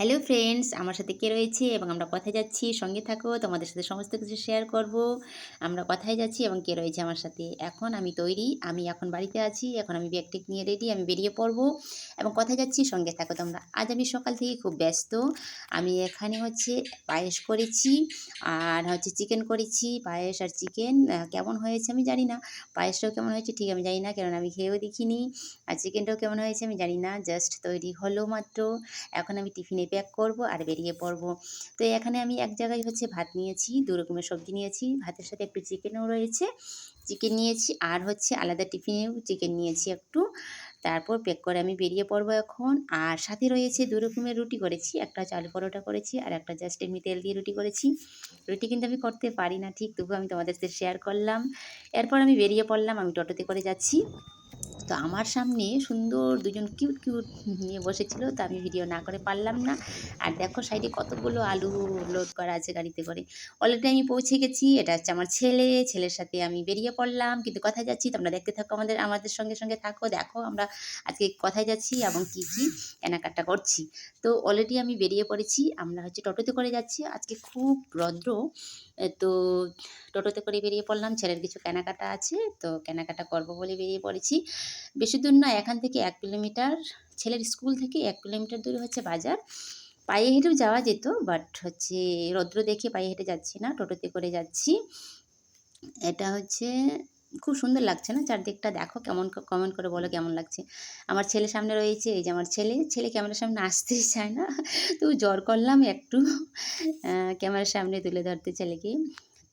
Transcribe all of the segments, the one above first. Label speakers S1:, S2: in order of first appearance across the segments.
S1: Hello friends আমার সাথে কে রয়েছে এবং আমরা কোথায় যাচ্ছি? সঙ্গে থাকো, তোমাদের সাথে সমস্ত কিছু শেয়ার করব। আমরা কোথায় যাচ্ছি এবং কে রয়েছে আমার সাথে? এখন আমি তৈরি, আমি এখন বাড়িতে আছি, এখন আমি ব্যাগ টেক নিয়ে রেডি আমি বেরিয়ে পড়ব এবং কোথায় যাচ্ছি? সঙ্গে থাকো তোমরা। আজ আমি সকাল থেকে খুব ব্যস্ত, আমি এখানে হচ্ছে পায়েস করেছি আর হচ্ছে চিকেন করেছি, পায়েস আর চিকেন কেমন হয়েছে আমি জানি না। পায়েসটাও কেমন হয়েছে ঠিক আমি জানি না কারণ আমি খেয়েও দেখিনি। আর চিকেনটাও কেমন হয়েছে আমি জানি না জাস্ট তৈরি হলো মাত্র। এখন আমি টিফিনে প্যাক করব আর বেরিয়ে পড়ব। তো এখানে আমি এক জায়গায় হচ্ছে ভাত নিয়েছি, দু রকমের সবজি নিয়েছি, ভাতের সাথে একটু চিকেনও রয়েছে। চিকেন নিয়েছি আর হচ্ছে আলাদা টিফিনেও চিকেন নিয়েছি একটু। তারপর প্যাক করে আমি বেরিয়ে পড়ব এখন। আর সাথে রয়েছে দু রকমের রুটি করেছি, একটা চাল পরোটা করেছি আর একটা জাস্ট এমনি তেল দিয়ে রুটি করেছি। রুটি কিন্তু আমি করতে পারি না, ঠিক তবু আমি তোমাদের সাথে শেয়ার করলাম। এরপর আমি বেরিয়ে পড়লাম, আমি টোটোতে করে যাচ্ছি। তো আমার সামনে সুন্দর দুজন কিউট কিউট নিয়ে বসেছিল, তো আমি ভিডিও না করে পারলাম না। আর দেখো সাইডে কতগুলো আলু লোড করা আছে গাড়িতে করে। অলরেডি আমি পৌঁছে গেছি, এটা হচ্ছে আমার ছেলে, ছেলের সাথে আমি বেরিয়ে পড়লাম। কিন্তু কোথায় যাচ্ছি? তোমরা দেখতে থাকো আমাদের আমাদের সঙ্গে সঙ্গে থাকো, দেখো আমরা আজকে কোথায় যাচ্ছি এবং কী কী কেনাকাটা করছি। তো অলরেডি আমি বেরিয়ে পড়েছি, আমরা হচ্ছে টোটোতে করে যাচ্ছি। আজকে খুব রৌদ্র তো টোটোতে করে বেরিয়ে পড়লাম, ছেলের কিছু কেনাকাটা আছে, তো কেনাকাটা করব বলে বেরিয়ে পড়েছি। বেশি দূর না এখান থেকে এক কিলোমিটার, ছেলের স্কুল থেকে এক কিলোমিটার দূরে হচ্ছে বাজার। পায়ে হেঁটেও যাওয়া যেত বাট হচ্ছে রৌদ্র দেখে পায়ে হেঁটে যাচ্ছি না, টোটোতে করে যাচ্ছি। এটা হচ্ছে খুব সুন্দর লাগছে না, চারদিকটা দেখো কেমন কমেন্ট করে বলো কেমন লাগছে। আমার ছেলে সামনে রয়েছে, এই যে আমার ছেলে ছেলে ক্যামেরার সামনে আসতেই চায় না, তো জ্বর করলাম একটু ক্যামেরার সামনে তুলে ধরতে ছেলেকে।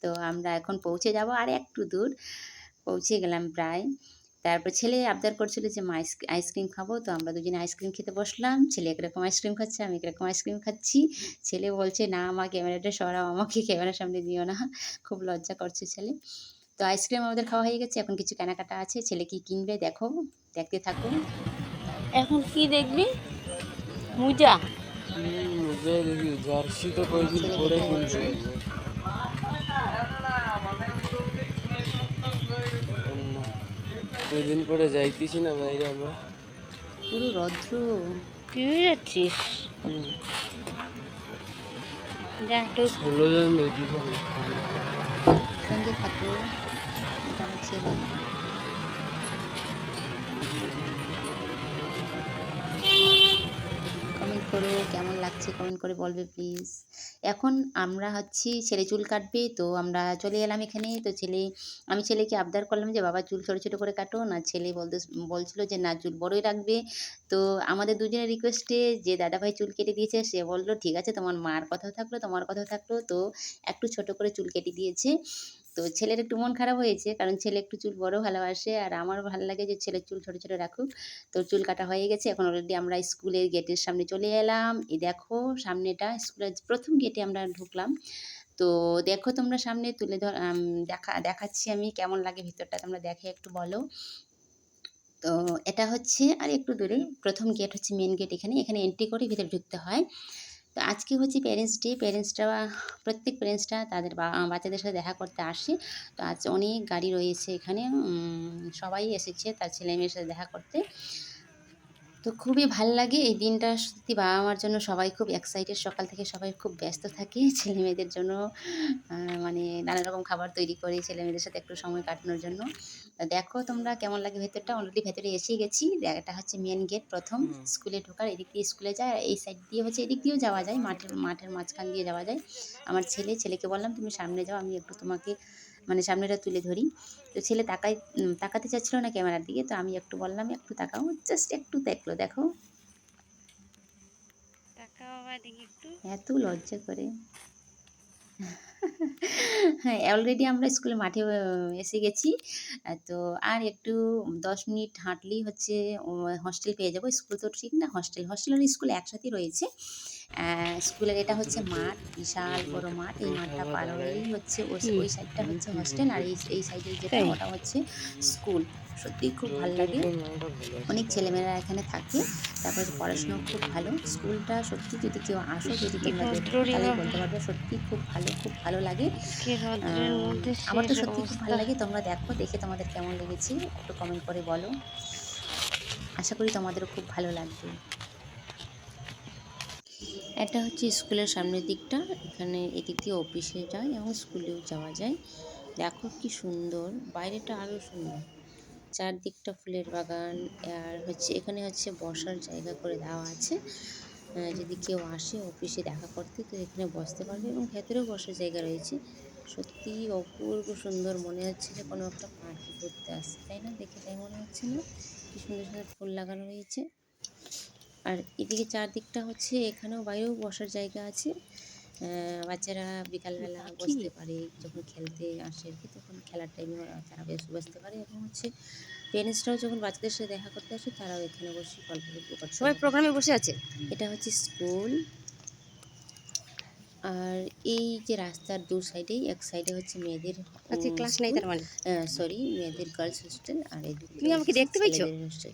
S1: তো আমরা এখন পৌঁছে যাব, আর একটু দূর, পৌঁছে গেলাম প্রায়। তারপর ছেলে আবদার করছিল যে মা আইসক্রিম খাব। তো আমরা দুজনে আইসক্রিম খেতে বসলাম। ছেলে একরকম আইসক্রিম খাচ্ছে আমি একরকম আইসক্রিম খাচ্ছি। ছেলে বলছে না আমার ক্যামেরাটা সরাও আমাকে ক্যামেরার সামনে দিও না। খুব লজ্জা করছে ছেলে। তো আইসক্রিম আমাদের খাওয়া হয়ে গেছে এখন কিছু কেনাকাটা আছে। ছেলে কি কিনবে দেখো দেখতে থাকো
S2: এখন কি দেখবি? মুজা।
S3: জার্সি তো কয়েকদিন পরে কিনছে কয়েকদিন পরে যাইতেছি না বাইরে আমরা।
S1: পুরো রৌদ্র।
S2: তুই যাচ্ছিস?
S3: ষোলো জন বেশি
S1: সঙ্গে থাকো ছেলে কমেন্ট করো কেমন লাগছে? কমেন্ট করে বলবে প্লিজ এখন আমরা হচ্ছি ছেলে চুল কাটবে, তো আমরা চলে এলাম এখানে। তো ছেলে, আমি ছেলেকে আবদার করলাম যে, বাবা, চুল ছোটো ছোটো করে কাটো। না, ছেলে বলতে, বলছিল যে, না, চুল বড়ই রাখবে। তো আমাদের দুজনের রিকোয়েস্টে যে, দাদাভাই চুল কেটে দিয়েছে, সে বলল, ঠিক আছে, তোমার মার কথাও থাকল, তোমার কথাও থাকল। তো একটু ছোট করে চুল কেটে দিয়েছে। তো ছেলের একটু মন খারাপ হয়েছে, কারণ ছেলে একটু চুল বড় ভালোবাসে, আর আমারও ভালো লাগে যে ছেলের চুল ছোটো ছোটো রাখুক। তো চুল কাটা হয়ে গেছে, এখন অলরেডি আমরা স্কুলের গেটের সামনে চলে এলাম। এই দেখো, সামনেটা স্কুলের প্রথম গেটে আমরা ঢুকলাম। তো দেখো তোমরা সামনে তুলে ধর দেখা, দেখাচ্ছি আমি কেমন লাগে ভিতরটা, তোমরা দেখে একটু বলো। তো এটা হচ্ছে, আর একটু দূরে, প্রথম গেট হচ্ছে মেন গেট এখানে এখানে এন্ট্রি করে ভিতরে ঢুকতে হয়। তো আজকে হচ্ছে প্যারেন্টস ডে প্যারেন্টসরা প্রত্যেক প্যারেন্টসরা তাদের বাচ্চাদের সাথে দেখা করতে আসে। তো আজ অনেক গাড়ি রয়েছে এখানে সবাই এসেছে তার ছেলে মেয়ের সাথে দেখা করতে। তো খুবই ভালো লাগে এই দিনটা সত্যি বাবা মার জন্য সবাই খুব এক্সাইটেড সকাল থেকে সবাই খুব ব্যস্ত থাকে ছেলে মেয়েদের জন্য। মানে নানা রকম খাবার তৈরি করে ছেলে মেয়েদের সাথে একটু সময় কাটানোর জন্য। দেখো তোমরা কেমন লাগে ভেতরটা। অলরেডি ভেতরে এসেই গেছি। এটা হচ্ছে মেন গেট প্রথম। স্কুলে ঢোকার এদিক দিয়ে স্কুলে যায়। আর এই সাইড দিয়ে হচ্ছে এদিক দিয়েও যাওয়া যায়। মাঠের মাঠের মাঝখান দিয়ে যাওয়া যায়। আমার ছেলে ছেলেকে বললাম তুমি সামনে যাও আমি একটু তোমাকে মানে সামনেটা তুলে ধরি। তো ছেলে তাকাই তাকাতে চাচ্ছিল না ক্যামেরার দিকে। তো আমি একটু বললাম একটু তাকাও জাস্ট একটু দেখল দেখো। এত লজ্জা করে। হ্যাঁ অলরেডি আমরা স্কুলে মাঠে এসে গেছি। তো আর একটু দশ মিনিট হাঁটলেই হচ্ছে হস্টেল পেয়ে যাব। স্কুল তো ঠিক না হস্টেল হস্টেল আর স্কুল একসাথেই রয়েছে। স্কুলের এটা হচ্ছে মাঠ বিশাল বড় মাঠ। এই মাঠটা পার হলেই হচ্ছে ওই সাইডটা হচ্ছে হস্টেল আর এই এই সাইডে যেটা ওটা হচ্ছে স্কুল। সত্যিই খুব ভালো লাগে। অনেক ছেলেমেয়েরা এখানে থাকে। তারপরে পড়াশোনা খুব ভালো। স্কুলটা সত্যি যদি কেউ আসো যদি তোমরা তাহলে বলতে পারবে সত্যি খুব ভালো খুব ভালো লাগে। আমার তো সত্যি খুব ভালো লাগে। তোমরা দেখো দেখে তোমাদের কেমন লেগেছে? একটু কমেন্ট করে বলো। আশা করি তোমাদেরও খুব ভালো লাগবে। এটা হচ্ছে স্কুলের সামনের দিকটা। এখানে এদিক দিয়ে অফিসে যায় এবং স্কুলেও যাওয়া যায়। দেখো কি সুন্দর, বাইরেটা আরও সুন্দর। চারদিকটা ফুলের বাগান, আর হচ্ছে এখানে হচ্ছে বসার জায়গা করে দেওয়া আছে। যদি কেউ আসে অফিসে দেখা করতে, তো এখানে বসতে পারবে এবং ভেতরেও বসার জায়গা রয়েছে। সত্যি অপূর্ব সুন্দর, মনে হচ্ছে যে কোনো একটা পার্টি করতে আসছে, তাই না? দেখে তাই মনে হচ্ছে না? কি সুন্দর সুন্দর ফুল লাগানো রয়েছে। আর এদিকে চারদিকটা হচ্ছে এখানেও বাইরেও বসার জায়গা আছে। বাচ্চারা বিকালবেলা বসতে পারে যখন খেলতে আসে আর কি তখন খেলার টাইমে তারা বেশ বসতে পারে। এবং হচ্ছে পেরেন্টসরাও যখন বাচ্চাদের সাথে দেখা করতে আসে তারাও এখানে বসে গল্প
S4: সবাই প্রোগ্রামে বসে আছে?
S1: এটা হচ্ছে স্কুল। আর এই যে রাস্তার দু সাইডেই এক সাইডে হচ্ছে মেয়েদের
S4: ক্লাস নেই তার মানে?
S1: সরি মেয়েদের গার্লস হোস্টেল আর এই
S4: তুমি আমাকে দেখতে পেয়েছ?
S1: হোস্টেল